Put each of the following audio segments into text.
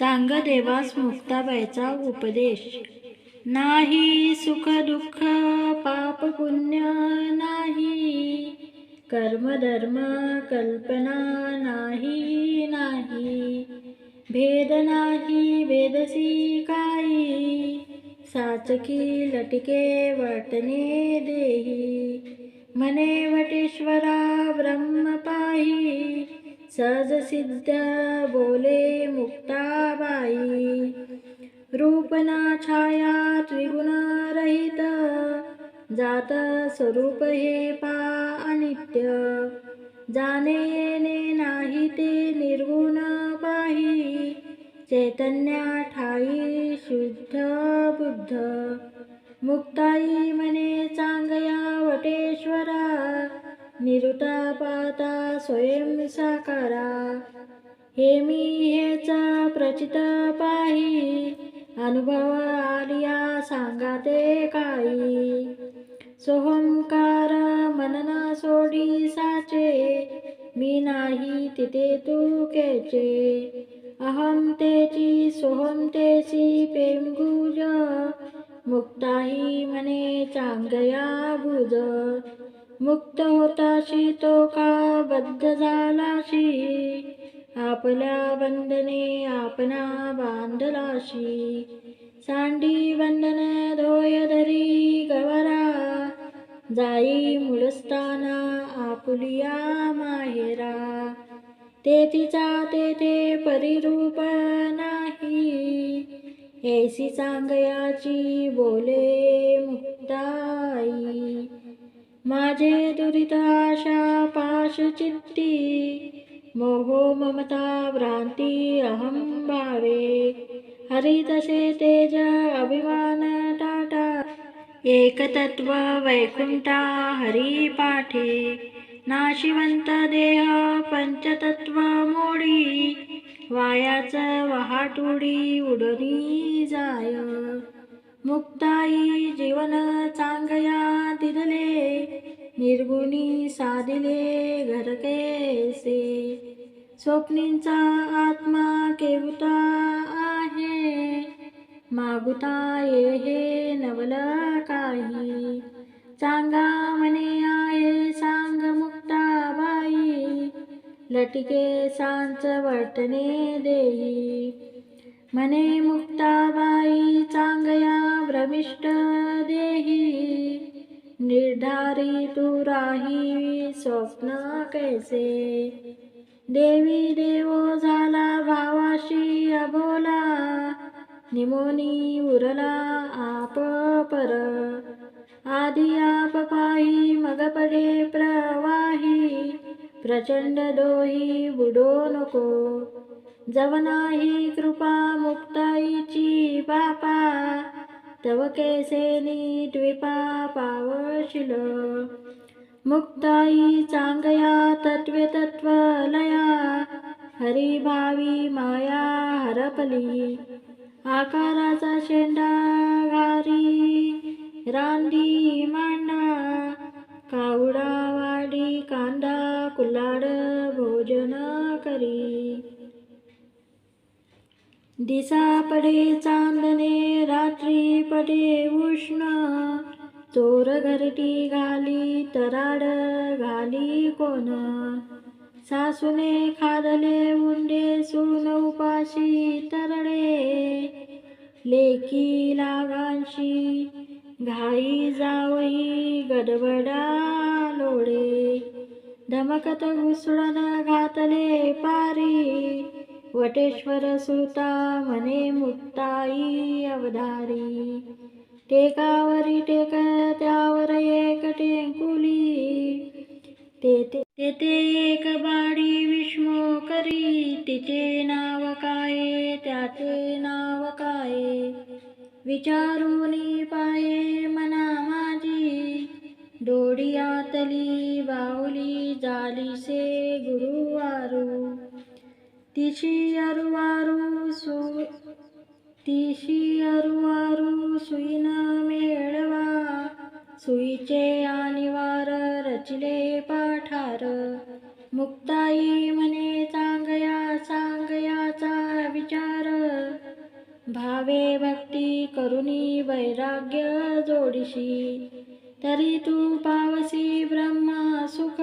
चांग देवास मुक्ताबाईचा उपदेश. नाही सुख दुःख पाप पुण्य नाही. कर्म धर्म कल्पना नाही नाही. भेद नाही भेदसी काही. साचकी लटके वाटणे देही. मने वटेश्वरा ब्रह्म पाही. सहज सिद्ध बोले मुक्ता जात स्वरूप हे पा अनित्य. जाणे येणे नाही ते निर्गुण पाही. चैतन्या ठाई शुद्ध बुद्ध. मुक्ताई मने चांगया वटेश्वरा. निरुता पाता स्वयं साकारा. हे मी हेचा प्रचित पाही. अनुभव आलिया सांगाते काही. सोहंकार मनना सोडी साचे मी नाही तिथे तू केचे. अहम तेची सोहम तेची पेमगुज मुक्ताही मने चांगया भुज. मुक्त होताशी तो का बद्ध झालाशी? आपल्या बंधने आपणा बांधलाशी. सांडी बंधन धोय धरी गवरा जाई मूळस्थाना आपुलिया माहेरा. तेथीचा तेथे परिरूप नाही ऐसी सांगयाची बोले मुक्ताई. माझे दुरिताशा पाश चित्ती मोहो ममता भ्रांती अहं भावे हरी तसे तेज अभिमान टाटा। एकतत्व वैकुंठा हरी पाठे नाशिवंत देह पंचतत्व मोडी। वायाच वहाटुडी उडनी जाय। मुक्ताई जीवन चांगया दिदले निर्गुणी साधिले घरकेसे स्वप्नींचा आत्मा केवता आहे मागुता ये हे नवला काही सांगा म्हणे आहे सांग मुक्ताबाई. लटके सांच वाटणे देई म्हणे मुक्ताबाई चांगया भ्रमिष्ट देही. निर्धारी तू राही स्वप्न कैसे? देवी देवो झाला भावाशी अबोला. निमोनी उरला आप पर. आधी आप पाही मग पडे प्रवाही. प्रचंड दोही बुडो नको. जवनाही कृपा मुक्ताईची बापा. तव केसेनी द्विपा पावशिल. मुक्ताई चांगया तत्वे तत्वलया. हरी हरिभावी माया हरपली. आकाराचा शेंडा घारी रांदी मांडा कावडा वाडी कांदा कुलाड भोजन करी. दिसा पडे चांदणे रात्री पडे उष्ण चोर घरटी घाली तराड घाली कोण? सासूने खादले उंडे सून उपाशी तरडे लेकी लागांशी घाई जावई गडबडा लोडे. धमकत घुसळण घातले पारी. वटेश्वर सुता म्हणे मुक्ताई अवधारी. टेकावरी टेक त्यावर एक टेंकुली. तेथे तेथे एक बाडी विष्मो करी तिचे नाव काय? त्याचे नाव काय? विचारूनी पाये मना माझी. डोडियातली बाहुली जालीसे गुरुवारू तिशी अरुवारू सु तिशी अरुवारू सुईन मेळवा. सुईचे आणिवार रचले पाठार. मुक्ताई म्हणे चांगया सांगयाचा विचार. भावे भक्ती करुणी वैराग्य जोडीशी. तरी तू पावसी ब्रह्मा सुख.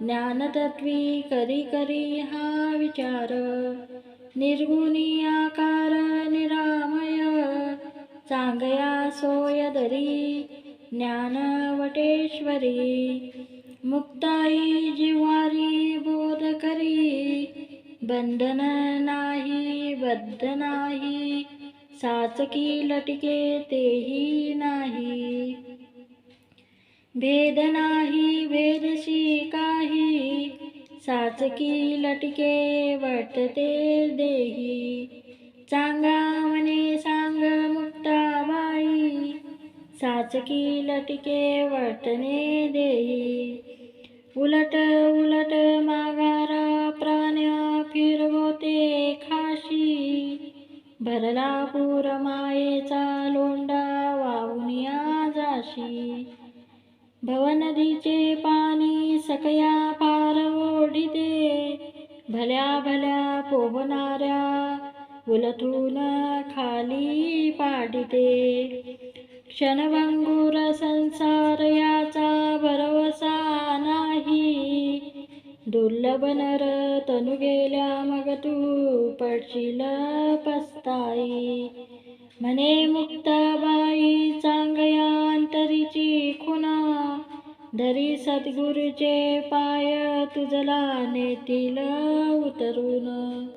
ज्ञानतत्वी करी करी हा विचार. निर्गुणी आकार निरामय. चांगया सोय दरी ज्ञानवटेश्वरी मुक्ताई जिवारी बोध करी बंधन नाही बद्ध नाही साचकी लटके तेही नाही. भेद नाही भेदशी काही साचकी लटके वाटते देही. चांगा म्हणे सांग मुक्ता साचकी लटके वाटणे देई उलट उलट मागारा प्राण्या फिरवते खाशी. भरला पूर मायेचा लोंडा वाहुनिया जाशी. भवनदीचे पाणी सकया पार ओढिते. भल्या भल्या पोहणाऱ्या उलथून खाली पाडिते. क्षणभंगूर संसार याचा भरवसा नाही. दुर्लभ नर तनु गेल्या मग तू पडशील पस्ताई. म्हणे मुक्ताबाई चांगया अंतरीची खुना धरी सद्गुरूचे पाय तुझला नेतील उतरून.